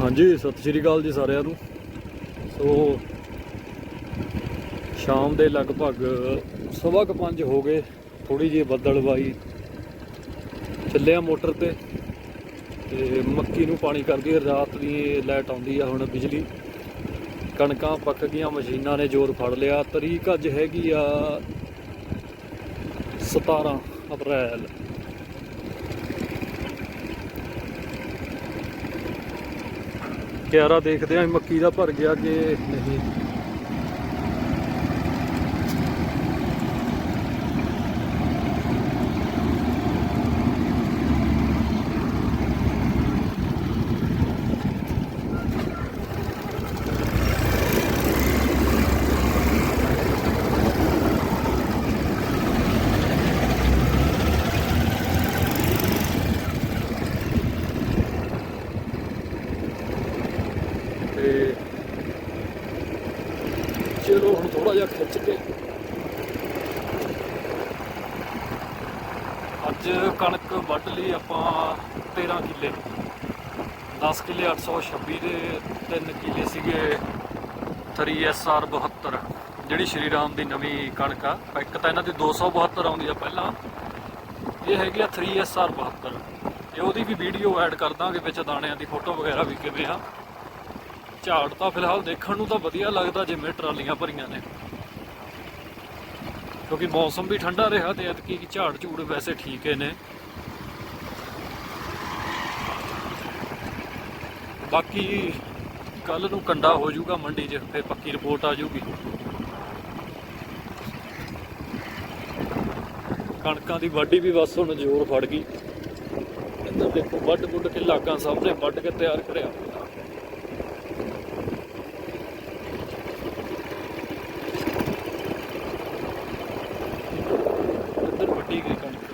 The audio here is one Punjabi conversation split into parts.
ਹਾਂਜੀ, ਸਤਿ ਸ਼੍ਰੀ ਅਕਾਲ ਜੀ ਸਾਰਿਆਂ ਨੂੰ। ਸੋ, ਸ਼ਾਮ ਦੇ ਲਗਭਗ ਸਵਾ ਕੁ ਪੰਜ ਹੋ ਗਏ ਥੋੜੀ ਜਿਹੀ ਬੱਦਲਵਾਈ ਚੱਲਿਆ ਮੋਟਰ ਤੇ ਤੇ ਮੱਕੀ ਨੂੰ ਪਾਣੀ ਕਰਦੀ ਹੈ ਰਾਤ ਦੀ ਲਾਈਟ ਆਉਂਦੀ ਆ ਹੁਣ ਬਿਜਲੀ। ਕਣਕਾਂ ਪੱਕ ਗਈਆਂ, ਮਸ਼ੀਨਾਂ ਨੇ ਜ਼ੋਰ ਫੜ ਲਿਆ। ਤਰੀਕ ਅੱਜ ਹੈਗੀ ਆ 17 ਅਪ੍ਰੈਲ। ਕਿਆਰਾ ਦੇਖਦੇ ਆਂ ਮੱਕੀ ਦਾ ਭਰ ਗਿਆ ਕਿ ਨਹੀਂ ਤੇ ਚਲੋ ਹੁਣ ਥੋੜਾ ਜਿਹਾ ਖਿੱਚ ਕੇ ਅੱਜ ਕਣਕ ਵੱਢ ਲਈ ਆਪਾਂ 13 ਕਿੱਲੇ। 10 ਕਿੱਲੇ 826 ਦੇ 3 ਕਿੱਲੇ ਸੀਗੇ 3SR 72 ਜਿਹੜੀ ਸ਼੍ਰੀ ਰਾਮ ਦੀ ਨਵੀਂ ਕਣਕ ਆ। ਇੱਕ ਤਾਂ ਇਹਨਾਂ ਦੀ 272 ਆਉਂਦੀ ਆ ਪਹਿਲਾਂ। ਇਹ ਹੈਗੀ ਆ 3SR 72 ਇਹ ਉਹਦੀ ਵੀ ਵੀਡੀਓ ਐਡ ਕਰ ਦਾਂਗੇ ਵਿੱਚ ਦਾਣਿਆਂ ਦੀ ਫੋਟੋ ਵਗੈਰਾ ਵੀ ਕਿਵੇਂ ਆ। ਝਾੜ ਤਾਂ ਫਿਲਹਾਲ ਦੇਖਣ ਨੂੰ ਤਾਂ ਵਧੀਆ ਲੱਗਦਾ ਜਿਵੇਂ ਟਰਾਲੀਆਂ ਭਰੀਆਂ ਨੇ। ਕਿਉਂਕਿ ਮੌਸਮ ਵੀ ਠੰਡਾ ਰਿਹਾ ਤੇ ਐਤਕੀ ਝਾੜ ਝੂੜ ਵੈਸੇ ਠੀਕ ਹੀ ਨੇ। ਬਾਕੀ ਕੱਲ ਨੂੰ ਕੰਡਾ ਹੋ ਜਾਊਗਾ ਮੰਡੀ 'ਚ, ਫਿਰ ਪੱਕੀ ਰਿਪੋਰਟ ਆ ਜਾਊਗੀ। ਕਣਕਾਂ ਦੀ ਵਾਢੀ ਵੀ ਬਸ ਹੁਣ ਜ਼ੋਰ ਫੜ ਗਈ। ਇੱਧਰ ਦੇਖੋ ਵੱਢ ਵੁੱਢ ਕੇ ਲਾਗਾਂ ਸਭ ਨੇ ਵੱਢ ਕੇ ਤਿਆਰ ਕਰਿਆ ਹੋਇਆ ਇੱਧਰ ਵੱਡੀ ਗਈ ਕਣਕ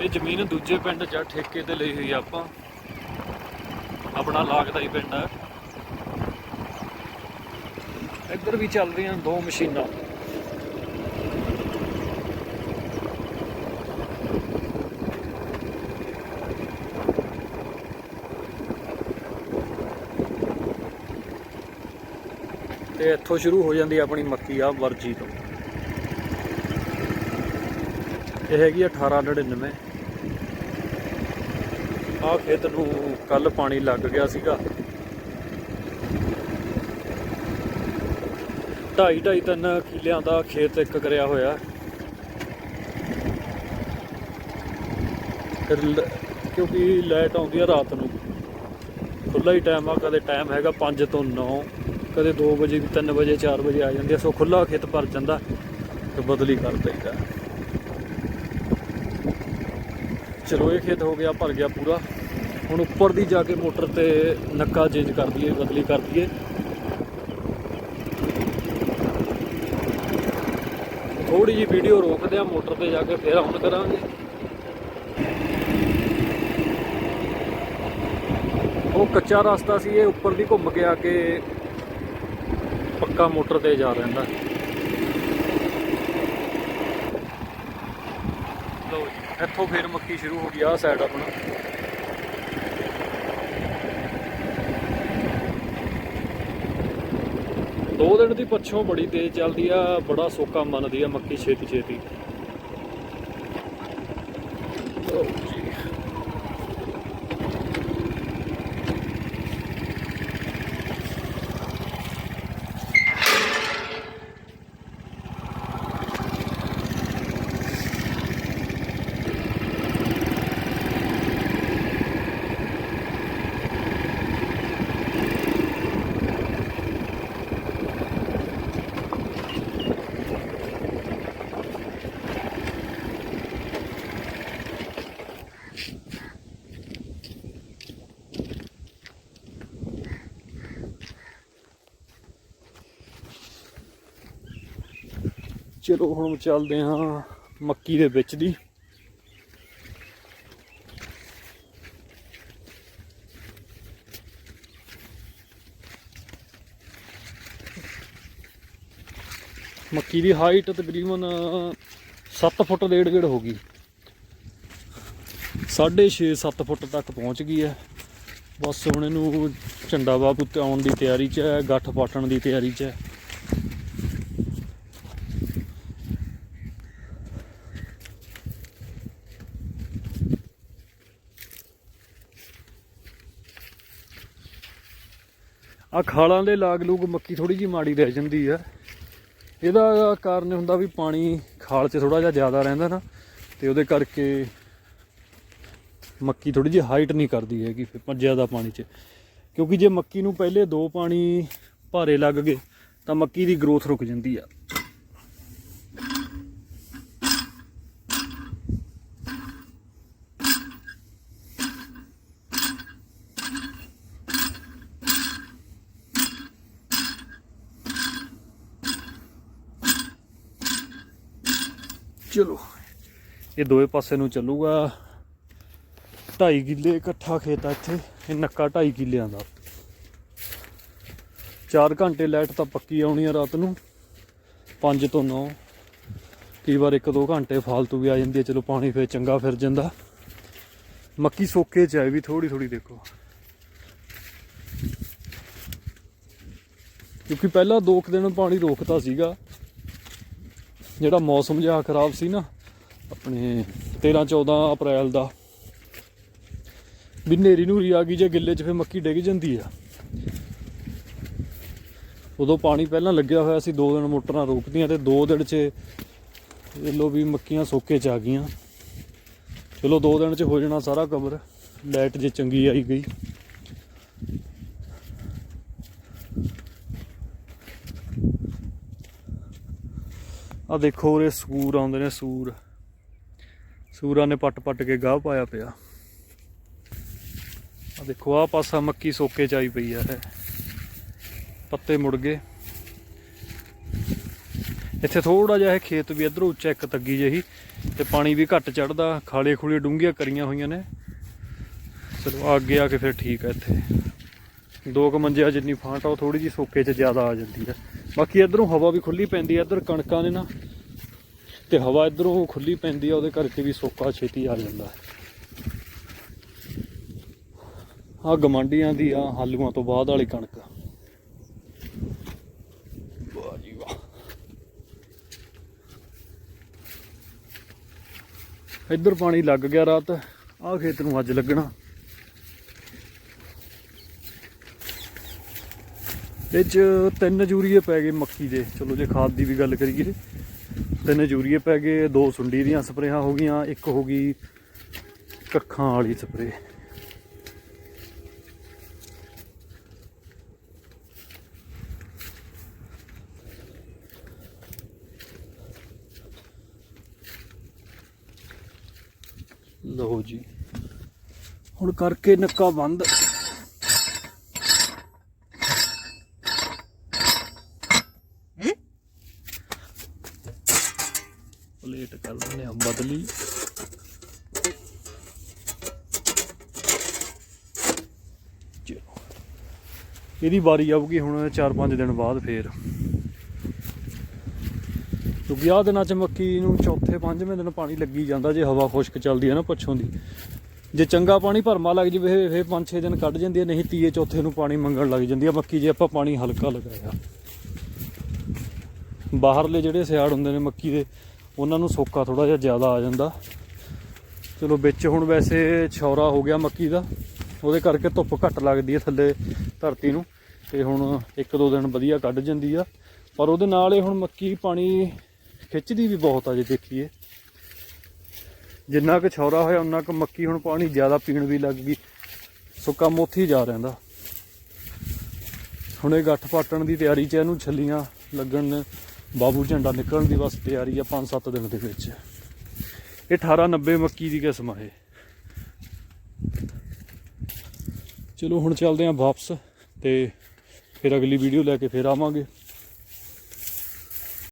ਇਹ ਜ਼ਮੀਨ ਦੂਜੇ ਪਿੰਡ ਜਾਂ ਠੇਕੇ ਤੇ ਲਈ ਹੋਈ ਆਪਾਂ। ਆਪਣਾ ਲਾਗਦਾ ਹੀ ਪਿੰਡ ਹੈ ਇੱਧਰ ਵੀ ਚੱਲ ਰਹੀਆਂ ਦੋ ਮਸ਼ੀਨਾਂ। ਤੇ ਇੱਥੋਂ ਸ਼ੁਰੂ ਹੋ ਜਾਂਦੀ ਆਪਣੀ ਮੱਕੀ ਆ ਵਰਜੀ ਤੋਂ। ਇਹ ਹੈਗੀ ਆ 1899 ਆਹ ਖੇਤ ਨੂੰ ਕੱਲ ਪਾਣੀ ਲੱਗ ਗਿਆ ਸੀਗਾ। ਢਾਈ ਢਾਈ ਤਿੰਨ ਕਿੱਲਿਆਂ ਦਾ ਖੇਤ ਇੱਕ ਕਰਿਆ ਹੋਇਆ। ਫਿਰ ਲ- ਕਿਉਂਕਿ ਲਾਈਟ ਆਉਂਦੀ ਆ ਰਾਤ ਨੂੰ। ਖੁੱਲਾ ਹੀ ਟਾਈਮ ਆ, ਕਦੇ ਟਾਈਮ ਹੈਗਾ 5 ਤੋਂ 9 ਕਦੇ 2 ਵਜੇ ਵੀ 3 ਵਜੇ 4 ਵਜੇ ਆ ਜਾਂਦੀ ਆ, ਸੋ ਖੁੱਲਾ ਖੇਤ ਭਰ ਜਾਂਦਾ ਤੇ ਬਦਲੀ ਕਰ ਦਈਦਾ। ਚਲੋ ਖੇਤ ਹੋ ਗਿਆ, ਭਰ ਗਿਆ ਪੂਰਾ। ਹੁਣ ਉੱਪਰ ਦੀ ਜਾ ਕੇ ਮੋਟਰ ਤੇ ਨੱਕਾ ਚੇਂਜ ਕਰ ਦਈਏ, ਬਦਲੀ ਕਰ ਦਈਏ। ਥੋੜੀ ਜੀ ਵੀਡੀਓ ਰੋਕਦੇ ਆ ਮੋਟਰ ਤੇ ਜਾ ਕੇ ਫੇਰ ਆਨ ਕਰਾਂਗੇ। ਉਹ ਕੱਚਾ ਰਸਤਾ ਸੀ, ਇਹ ਉੱਪਰ ਦੀ ਘੁੰਮ ਕੇ ਆ ਕੇ ਪੱਕਾ ਮੋਟਰ ਤੇ ਜਾ ਰਹਿੰਦਾ ਲਓ ਜੀ, ਇੱਥੋਂ ਫੇਰ ਮੱਕੀ ਸ਼ੁਰੂ ਹੋ ਗਈ, ਆਹ ਸਾਈਡ ਆਪਣਾ। ਦੋ ਦਿਨ ਦੀ ਪੱਛੋਂ ਬੜੀ ਤੇਜ਼ ਚੱਲਦੀ ਆ, ਬੜਾ ਸੋਕਾ ਮੰਨਦੀ ਆ ਮੱਕੀ ਛੇਤੀ ਛੇਤੀ ਚਲੋ ਹੁਣ ਚੱਲਦੇ ਹਾਂ ਮੱਕੀ ਦੇ ਵਿੱਚ ਦੀ। ਮੱਕੀ ਦੀ ਹਾਈਟ ਤਕਰੀਬਨ 7 ਫੁੱਟ ਡੇਢ ਗੇੜ ਹੋ ਗਈ। 6.5 7 ਫੁੱਟ ਤੱਕ ਪਹੁੰਚ ਗਈ ਹੈ। ਬਸ ਹੁਣ ਇਹਨੂੰ ਝੰਡਾ ਬਾਬੂ ਉੱਤੇ ਆਉਣ ਦੀ ਤਿਆਰੀ 'ਚ ਹੈ, ਗੱਠ ਪਾਟਣ ਦੀ ਤਿਆਰੀ 'ਚ ਹੈ। ਖਾਲਾਂ ਦੇ ਲਾਗ ਲੂਗ ਮੱਕੀ ਥੋੜੀ ਜੀ ਮਾੜੀ ਰਹਿ ਜਾਂਦੀ ਆ। ਇਹਦਾ ਕਾਰਨ ਹੁੰਦਾ ਵੀ ਪਾਣੀ ਖਾਲ 'ਚ ਥੋੜਾ ਜਿਹਾ ਜ਼ਿਆਦਾ ਰਹਿੰਦਾ ਨਾ, ਤੇ ਉਹਦੇ ਕਰਕੇ ਮੱਕੀ ਥੋੜੀ ਜਿਹੀ ਹਾਈਟ ਨਹੀਂ ਕਰਦੀ ਹੈਗੀ ਫਿਰ ਜ਼ਿਆਦਾ ਪਾਣੀ 'ਚ। ਕਿਉਂਕਿ ਜੇ ਮੱਕੀ ਨੂੰ ਪਹਿਲੇ ਦੋ ਪਾਣੀ ਭਾਰੇ ਲੱਗ ਗਏ, ਤਾਂ ਮੱਕੀ ਦੀ ਗਰੋਥ ਰੁਕ ਜਾਂਦੀ ਆ। ਚਲੋ। ਇਹ ਦੋਵੇਂ ਪਾਸੇ ਨੂੰ ਚੱਲੂਗਾ। 2.5 ਕਿੱਲੇ ਇਕੱਠਾ ਖੇਤ ਆ ਇੱਥੇ। ਇਹ ਨੱਕਾ 2.5 ਕਿੱਲਿਆਂ ਦਾ। 4 ਘੰਟੇ ਲਾਈਟ ਤਾਂ ਪੱਕੀ ਆਉਣੀ ਆ ਰਾਤ ਨੂੰ। 5 ਤੋਂ 9 ਕਈ ਵਾਰ 1-2 ਘੰਟੇ ਫਾਲਤੂ ਵੀ ਆ ਜਾਂਦੀ ਹੈ ਚਲੋ ਪਾਣੀ ਫੇਰ ਚੰਗਾ ਫਿਰ ਜਾਂਦਾ। ਮੱਕੀ ਸੋਕੇ ਚ ਆਏ ਵੀ ਥੋੜੀ ਥੋੜੀ ਦੇਖੋ। ਕਿਉਂਕਿ ਪਹਿਲਾਂ 2 ਦਿਨ ਪਾਣੀ ਰੋਕਤਾ ਸੀਗਾ। ਜਿਹੜਾ ਮੌਸਮ ਜਿਹਾ ਖਰਾਬ ਸੀ ਨਾ, ਆਪਣੇ 13 14 ਅਪ੍ਰੈਲ ਦਾ, ਵੀ ਨੇਰੀ ਨੂਰੀ ਆ ਗਈ ਜੇ ਗਿੱਲੇ 'ਚ ਫੇ ਮੱਕੀ ਡਿੱਗ ਜਾਂਦੀ ਆ। ਉਦੋਂ ਪਾਣੀ ਪਹਿਲਾਂ ਲੱਗਿਆ ਹੋਇਆ ਸੀ 2 ਦਿਨ ਮੋਟਰਾਂ ਰੋਕਦੀਆਂ ਤੇ 2 ਦਿਨ 'ਚ ਲੋ ਵੀ ਮੱਕੀਆਂ ਸੋਕੇ 'ਚ ਆ ਗਈਆਂ। ਚਲੋ 2 ਦਿਨ 'ਚ ਹੋ ਜਾਣਾ ਸਾਰਾ ਕਵਰ, ਲਾਈਟ ਜੇ ਚੰਗੀ ਆਈ ਗਈ। ਆ ਦੇਖੋ ਉਰੇ ਸੂਰ ਆਉਂਦੇ ਨੇ ਸੂਰ। ਸੂਰਾਂ ਨੇ ਪੱਟ ਪੱਟ ਕੇ ਗਾਹ ਪਾਇਆ ਪਿਆ। ਆ ਦੇਖੋ ਆ ਪਾਸਾ ਮੱਕੀ ਸੋਕੇ ਚ ਆਈ ਪਈ ਆ ਪੱਤੇ ਮੁੜ ਗਏ। ਇੱਥੇ ਥੋੜਾ ਜਿਹਾ ਇਹ ਖੇਤ ਵੀ ਇਧਰੋਂ ਉੱਚਾ ਇੱਕ ਤੱਗੀ ਜਿਹੀ ਤੇ ਪਾਣੀ ਵੀ ਘੱਟ ਚੜਦਾ ਖਾਲੇ ਖੁਲੇ ਡੂੰਘੀਆਂ ਕਰੀਆਂ ਹੋਈਆਂ ਨੇ। ਚਲੋ, ਅੱਗੇ ਆ ਕੇ ਫਿਰ ਠੀਕ ਹੈ ਇੱਥੇ। ਦੋ ਕੁ ਮੰਜਿਆ ਜਿੰਨੀ ਫਾਂਟ ਆ, ਉਹ ਥੋੜੀ ਜੀ ਸੋਕੇ 'ਚ ਜ਼ਿਆਦਾ ਆ ਜਾਂਦੀ ਹੈ ਬਾਕੀ ਇਧਰੋਂ ਹਵਾ ਵੀ ਖੁੱਲੀ ਪੈਂਦੀ ਹੈ ਇਧਰ ਕਣਕਾਂ ਨੇ ਨਾ, ਤੇ ਹਵਾ ਇਧਰੋਂ ਖੁੱਲੀ ਪੈਂਦੀ ਆ, ਉਹਦੇ ਕਰਕੇ ਵੀ ਸੋਕਾ ਛੇਤੀ ਆ ਜਾਂਦਾ। ਆ ਗਮਾਂਡੀਆਂ ਦੀ ਆ ਹਾਲੂਆਂ ਤੋਂ ਬਾਅਦ ਵਾਲੀ ਕਣਕ। ਵਾਹ ਜੀ ਵਾਹ। ਇੱਧਰ ਪਾਣੀ ਲੱਗ ਗਿਆ ਰਾਤ, ਆਹ ਖੇਤ ਨੂੰ ਅੱਜ ਲੱਗਣਾ। ਇਹ ਚ ਤਿੰਨ ਯੂਰੀਏ ਪੈ ਗਏ ਮੱਕੀ ਦੇ। ਚਲੋ ਜੇ ਖਾਦ ਦੀ ਵੀ ਗੱਲ ਕਰੀਏ, ਤਿੰਨ ਯੂਰੀਏ ਪੈ ਗਏ, ਦੋ ਸੁੰਡੀ ਦੀਆਂ ਸਪਰੇਹਾਂ ਹੋ ਗਈਆਂ, ਇੱਕ ਹੋ ਗਈ ਕੱਖਾਂ ਵਾਲੀ ਸਪਰੇ ਲਓ ਜੀ। ਹੁਣ ਕਰਕੇ ਨੱਕਾ ਬੰਦ। ਪਲੇਟ ਕਰ ਦਿੰਦੇ ਆ ਬਦਲੀ। ਇਹਦੀ ਵਾਰੀ ਆਊਗੀ ਹੁਣ 4-5 ਦਿਨ ਬਾਅਦ ਫੇਰ। ਕਿਉਂਕਿ ਆਹ ਦਿਨਾਂ ਚ ਮੱਕੀ ਨੂੰ ਚੌਥੇ ਪੰਜਵੇਂ ਦਿਨ ਪਾਣੀ ਲੱਗੀ ਜਾਂਦਾ, ਜੇ ਹਵਾ ਖੁਸ਼ਕ ਚੱਲਦੀ ਹੈ ਨਾ ਪੱਛੋਂ ਦੀ। ਜੇ ਚੰਗਾ ਪਾਣੀ ਭਰਮਾ ਲੱਗ ਜਵੇ, ਫੇਰ 5-6 ਦਿਨ ਕੱਢ ਜਾਂਦੀ ਹੈ, ਨਹੀਂ ਤੀਏ ਚੌਥੇ ਨੂੰ ਪਾਣੀ ਮੰਗਣ ਲੱਗ ਜਾਂਦੀ ਹੈ। ਮੱਕੀ ਜੇ ਆਪਾਂ ਪਾਣੀ ਹਲਕਾ ਲਗਾਇਆ। ਬਾਹਰਲੇ ਜਿਹੜੇ ਸਿਆੜ ਹੁੰਦੇ ਨੇ ਮੱਕੀ ਦੇ ਉਹਨਾਂ ਨੂੰ ਸੋਕਾ ਥੋੜਾ ਜਿਹਾ ਜ਼ਿਆਦਾ ਆ ਜਾਂਦਾ। ਚਲੋ ਵਿੱਚ ਹੁਣ ਵੈਸੇ ਛੌਰਾ ਹੋ ਗਿਆ ਮੱਕੀ ਦਾ, ਉਹਦੇ ਕਰਕੇ ਧੁੱਪ ਘੱਟ ਲੱਗਦੀ ਹੈ ਥੱਲੇ ਧਰਤੀ ਨੂੰ ਤੇ ਹੁਣ ਇੱਕ ਦੋ ਦਿਨ ਵਧੀਆ ਕੱਢ ਜਾਂਦੀ ਆ। ਪਰ ਉਹਦੇ ਨਾਲ ਇਹ ਹੁਣ ਮੱਕੀ ਪਾਣੀ ਖਿੱਚਦੀ ਵੀ ਬਹੁਤ ਆ ਜੇ ਦੇਖੀਏ। ਜਿੰਨਾ ਕੁ ਛੌਰਾ ਹੋਇਆ, ਉਨਾ ਕੁ ਮੱਕੀ ਹੁਣ ਪਾਣੀ ਜ਼ਿਆਦਾ ਪੀਣ ਵੀ ਲੱਗ ਗਈ। ਸੁੱਕਾ ਮੋਥੀ ਜਾ ਰਹਿੰਦਾ। ਹੁਣ ਇਹ ਗੱਠ ਪਾਟਣ ਦੀ ਤਿਆਰੀ 'ਚ ਇਹਨੂੰ ਛੱਲੀਆਂ ਲੱਗਣ ਬਾਬੂ ਝੰਡਾ ਨਿਕਲਣ ਦੀ ਬਸ ਤਿਆਰੀ ਆ 5-7 ਦਿਨ ਦੇ ਵਿੱਚ। ਇਹ 1890 ਮੱਕੀ ਦੀ ਕਿਸਮ ਆ ਇਹ। ਚਲੋ ਹੁਣ ਚੱਲਦੇ ਆਂ ਵਾਪਸ ਤੇ ਫਿਰ ਅਗਲੀ ਵੀਡੀਓ ਲੈ ਕੇ ਫਿਰ ਆਵਾਂਗੇ।